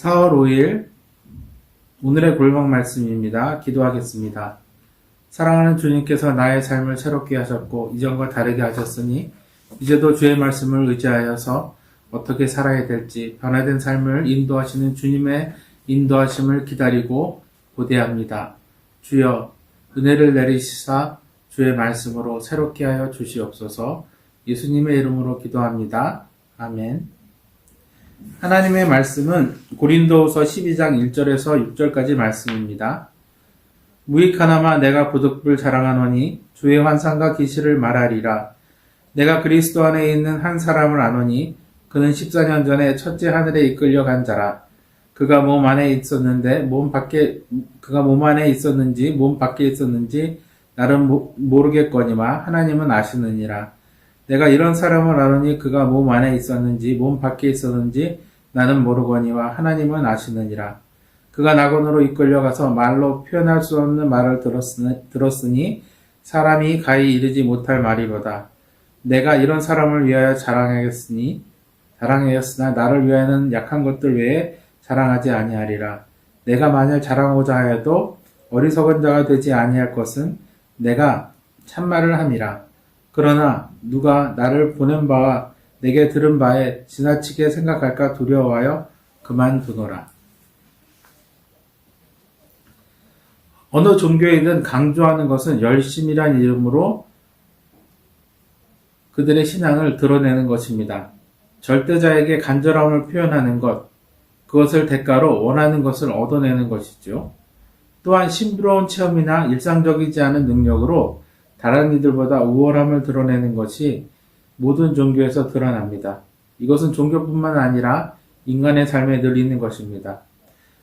4월 5일 오늘의 골방 말씀입니다. 기도하겠습니다. 사랑하는 주님께서 나의 삶을 새롭게 하셨고 이전과 다르게 하셨으니 이제도 주의 말씀을 의지하여서 어떻게 살아야 될지 변화된 삶을 인도하시는 주님의 인도하심을 기다리고 고대합니다. 주여 은혜를 내리시사 주의 말씀으로 새롭게 하여 주시옵소서 예수님의 이름으로 기도합니다. 아멘. 하나님의 말씀은 고린도후서 12장 1절에서 6절까지 말씀입니다. 무익하나마 내가 부득불 자랑하노니 주의 환상과 기시를 말하리라. 내가 그리스도 안에 있는 한 사람을 아노니 그는 14년 전에 첫째 하늘에 이끌려 간 자라. 그가 몸 안에 있었는데 몸 밖에 그가 몸 안에 있었는지 몸 밖에 있었는지 모- 모르겠거니와 하나님은 아시느니라. 내가 이런 사람을 아노니 그가 몸 안에 있었는지 몸 밖에 있었는지 나는 모르거니와 하나님은 아시느니라. 그가 낙원으로 이끌려가서 말로 표현할 수 없는 말을 들었으니, 사람이 가히 이르지 못할 말이로다. 내가 이런 사람을 위하여 자랑하겠으니 자랑하였으나 나를 위하여는 약한 것들 외에 자랑하지 아니하리라. 내가 만일 자랑하고자 하여도 어리석은 자가 되지 아니할 것은 내가 참말을 함이라. 그러나 누가 나를 보낸 바와 내게 들은 바에 지나치게 생각할까 두려워하여 그만두노라. 어느 종교이든 강조하는 것은 열심이란 이름으로 그들의 신앙을 드러내는 것입니다. 절대자에게 간절함을 표현하는 것, 그것을 대가로 원하는 것을 얻어내는 것이죠. 또한 신비로운 체험이나 일상적이지 않은 능력으로 다른 이들보다 우월함을 드러내는 것이 모든 종교에서 드러납니다. 이것은 종교뿐만 아니라 인간의 삶에 늘 있는 것입니다.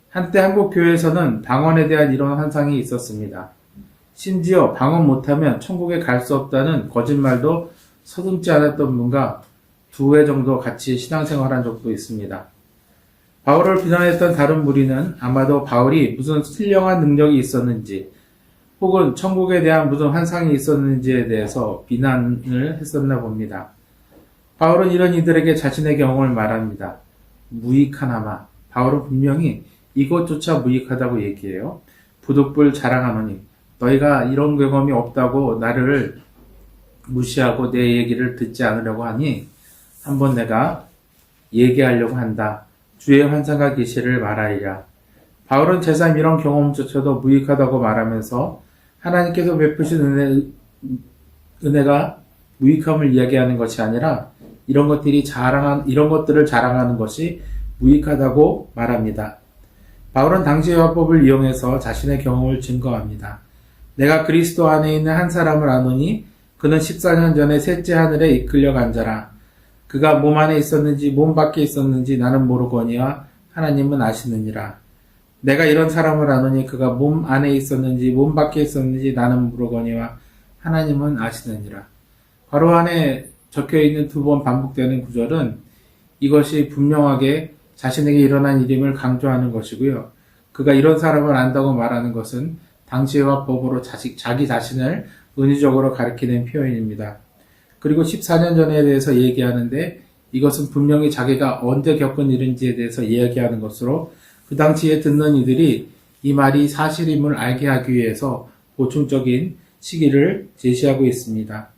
한때 한국 교회에서는 방언에 대한 이런 환상이 있었습니다. 심지어 방언 못하면 천국에 갈 수 없다는 거짓말도 서슴지 않았던 분과 두 회 정도 같이 신앙생활한 적도 있습니다. 바울을 비난했던 다른 무리는 아마도 바울이 무슨 신령한 능력이 있었는지 혹은 천국에 대한 무슨 환상이 있었는지에 대해서 비난을 했었나 봅니다. 바울은 이런 이들에게 자신의 경험을 말합니다. 무익하나마. 바울은 분명히 이것조차 무익하다고 얘기해요. 부득불 자랑하노니 너희가 이런 경험이 없다고 나를 무시하고 내 얘기를 듣지 않으려고 하니 한번 내가 얘기하려고 한다. 주의 환상과 계시를 말하리라. 바울은 제3 이런 경험조차도 무익하다고 말하면서 하나님께서 베푸신 은혜, 은혜가 무익함을 이야기하는 것이 아니라 이런 것들이 자랑한, 이런 것들을 자랑하는 것이 무익하다고 말합니다. 바울은 당시의 화법을 이용해서 자신의 경험을 증거합니다. 내가 그리스도 안에 있는 한 사람을 아노니 그는 14년 전에 셋째 하늘에 이끌려 간 자라. 그가 몸 안에 있었는지 몸 밖에 있었는지 나는 모르거니와 하나님은 아시느니라. 내가 이런 사람을 아노니 그가 몸 안에 있었는지 몸 밖에 있었는지 나는 모르거니와 하나님은 아시느니라. 바로 안에 적혀 있는 두 번 반복되는 구절은 이것이 분명하게 자신에게 일어난 일임을 강조하는 것이고요. 그가 이런 사람을 안다고 말하는 것은 당시의 화법으로 자식, 자기 자신을 은유적으로 가리키는 표현입니다. 그리고 14년 전에 대해서 얘기하는데 이것은 분명히 자기가 언제 겪은 일인지에 대해서 이야기하는 것으로 그 당시에 듣는 이들이 이 말이 사실임을 알게 하기 위해서 보충적인 시기를 제시하고 있습니다.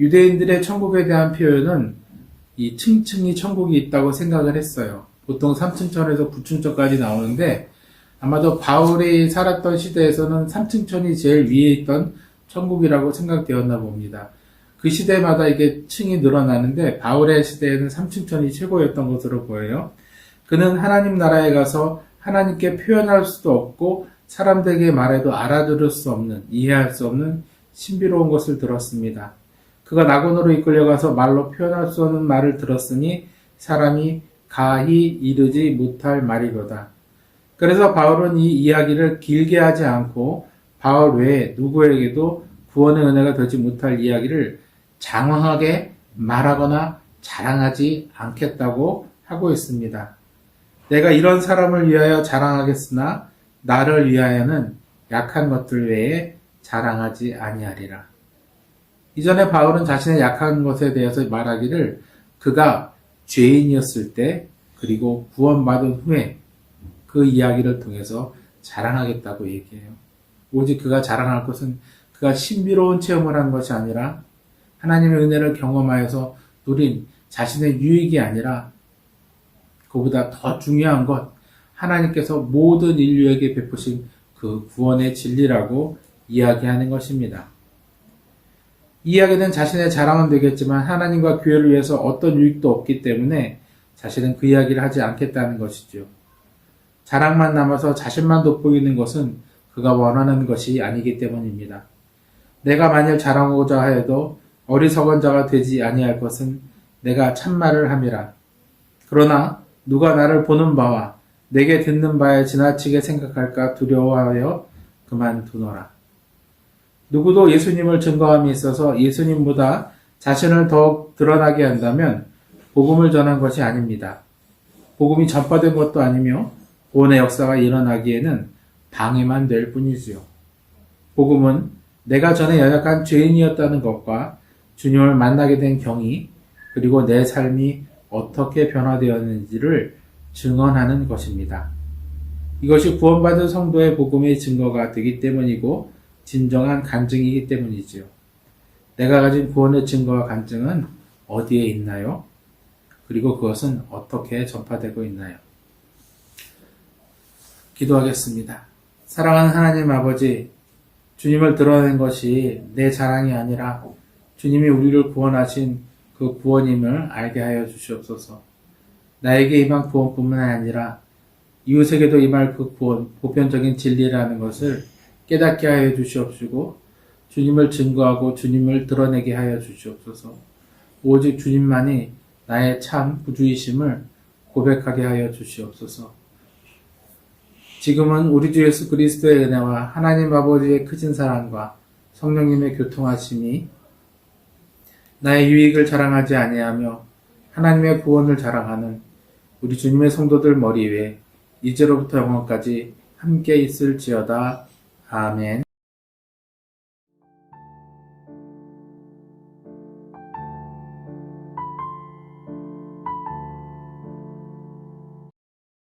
유대인들의 천국에 대한 표현은 이 층층이 천국이 있다고 생각을 했어요. 보통 3층천에서 9층천까지 나오는데 아마도 바울이 살았던 시대에서는 3층천이 제일 위에 있던 천국이라고 생각되었나 봅니다. 그 시대마다 이게 층이 늘어나는데 바울의 시대에는 3층천이 최고였던 것으로 보여요. 그는 하나님 나라에 가서 하나님께 표현할 수도 없고 사람들에게 말해도 알아들을 수 없는, 이해할 수 없는 신비로운 것을 들었습니다. 그가 낙원으로 이끌려가서 말로 표현할 수 없는 말을 들었으니 사람이 가히 이르지 못할 말이로다. 그래서 바울은 이 이야기를 길게 하지 않고 바울 외에 누구에게도 구원의 은혜가 되지 못할 이야기를 장황하게 말하거나 자랑하지 않겠다고 하고 있습니다. 내가 이런 사람을 위하여 자랑하겠으나 나를 위하여는 약한 것들 외에 자랑하지 아니하리라. 이전에 바울은 자신의 약한 것에 대해서 말하기를 그가 죄인이었을 때 그리고 구원받은 후에 그 이야기를 통해서 자랑하겠다고 얘기해요. 오직 그가 자랑할 것은 그가 신비로운 체험을 한 것이 아니라 하나님의 은혜를 경험하여서 누린 자신의 유익이 아니라 그보다 더 중요한 것 하나님께서 모든 인류에게 베푸신 그 구원의 진리라고 이야기하는 것입니다. 이야기는 자신의 자랑은 되겠지만 하나님과 교회를 위해서 어떤 유익도 없기 때문에 자신은 그 이야기를 하지 않겠다는 것이죠. 자랑만 남아서 자신만 돋보이는 것은 그가 원하는 것이 아니기 때문입니다. 내가 만일 자랑하고자 하여도 어리석은 자가 되지 아니할 것은 내가 참말을 함이라. 그러나 누가 나를 보는 바와 내게 듣는 바에 지나치게 생각할까 두려워하여 그만두노라. 누구도 예수님을 증거함에 있어서 예수님보다 자신을 더욱 드러나게 한다면 복음을 전한 것이 아닙니다. 복음이 전파된 것도 아니며 구원의 역사가 일어나기에는 방해만 될 뿐이지요. 복음은 내가 전에 연약한 죄인이었다는 것과 주님을 만나게 된 경위, 그리고 내 삶이 어떻게 변화되었는지를 증언하는 것입니다. 이것이 구원받은 성도의 복음의 증거가 되기 때문이고 진정한 간증이기 때문이지요. 내가 가진 구원의 증거와 간증은 어디에 있나요? 그리고 그것은 어떻게 전파되고 있나요? 기도하겠습니다. 사랑하는 하나님 아버지, 주님을 드러낸 것이 내 자랑이 아니라 주님이 우리를 구원하신 그 구원임을 알게 하여 주시옵소서. 나에게 임한 구원뿐만 아니라 이웃에게도 임할 그 구원, 보편적인 진리라는 것을 깨닫게 하여 주시옵시고 주님을 증거하고 주님을 드러내게 하여 주시옵소서. 오직 주님만이 나의 참 구주이심을 고백하게 하여 주시옵소서. 지금은 우리 주 예수 그리스도의 은혜와 하나님 아버지의 크신 사랑과 성령님의 교통하심이 나의 유익을 자랑하지 아니하며 하나님의 구원을 자랑하는 우리 주님의 성도들 머리 위에 이제로부터 영원까지 함께 있을지어다. 아멘.